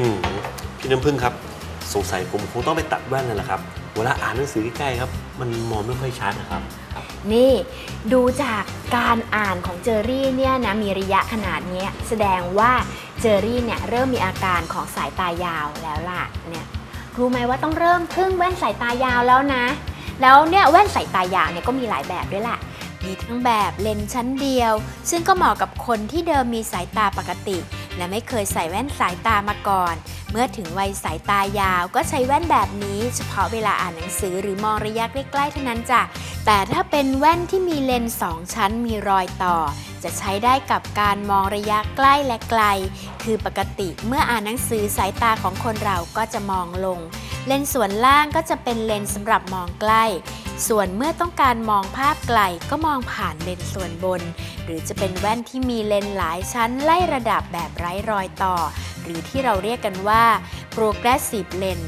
อืมพี่น้ำพึ่งครับ สงสัยผมคงต้องไปตัดแว่นนั่นแหละครับ เวลาอ่านหนังสือใกล้ๆครับ มันมองไม่ค่อยชัดนะครับ นี่ดูจากการอ่านของเจอรี่เนี่ยนะมีระยะขนาดเนี้ยแสดงว่าเจอรี่เนี่ยเริ่มมีอาการของสายตายาวแล้วล่ะเนี่ยรู้ไหมว่าต้องเริ่มพึ่งแว่นสายตายาวแล้วนะ แล้วเนี่ยแว่นสายตายาวเนี่ยก็มีหลายแบบด้วยล่ะมีทั้งแบบเลนส์ชั้นเดียว ซึ่งก็เหมาะกับคนที่เดิมมีสายตาปกติ และไม่เคยใส่แว่นสายตามาก่อน เมื่อถึงวัยสายตายาวก็ใช้แว่นแบบนี้ เฉพาะเวลาอ่านหนังสือหรือมองระยะใกล้ๆเท่านั้นจ้ะ แต่ถ้าเป็นแว่นที่มีเลนส์สองชั้นมีรอยต่อ จะใช้ได้กับการมองระยะใกล้และไกล คือปกติเมื่ออ่านหนังสือสายตาของคนเราก็จะมองลง เลนส์ส่วนล่างก็จะเป็นเลนส์สำหรับมองใกล้ส่วนเมื่อต้องการมองภาพไกลก็มองผ่านเลนส์ส่วนบนหรือจะเป็นแว่นที่มีเลนส์หลายชั้นไล่ระดับแบบไร้รอยต่อ หรือที่เราเรียกกันว่า progressive lens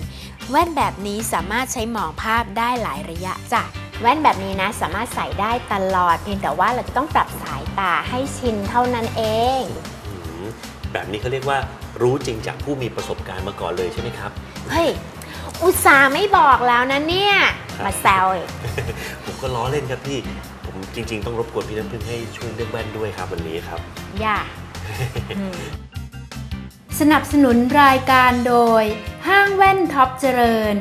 แว่นแบบนี้สามารถใช้มองภาพได้หลายระยะจ้ะแว่นแบบนี้นะสามารถใส่ได้ตลอด เพียงแต่ว่าเราจะต้องปรับสายตาให้ชินเท่านั้นเองอืมแบบนี้เขาเรียกว่ารู้จริงจากผู้มีประสบการณ์มาก่อนเลยใช่ไหมครับ เฮ้ย อุตส่าห์ไม่บอกแล้วนะเนี่ย มาแซวอีกผมก็ล้อเล่นครับพี่ ผมจริง ๆ ต้องรบกวนพี่น้ำพึ่งให้ช่วยเลือกแว่นด้วยครับวันนี้ครับ อย่าอืมสนับสนุนรายการโดย ห้างแว่นท็อปเจริญ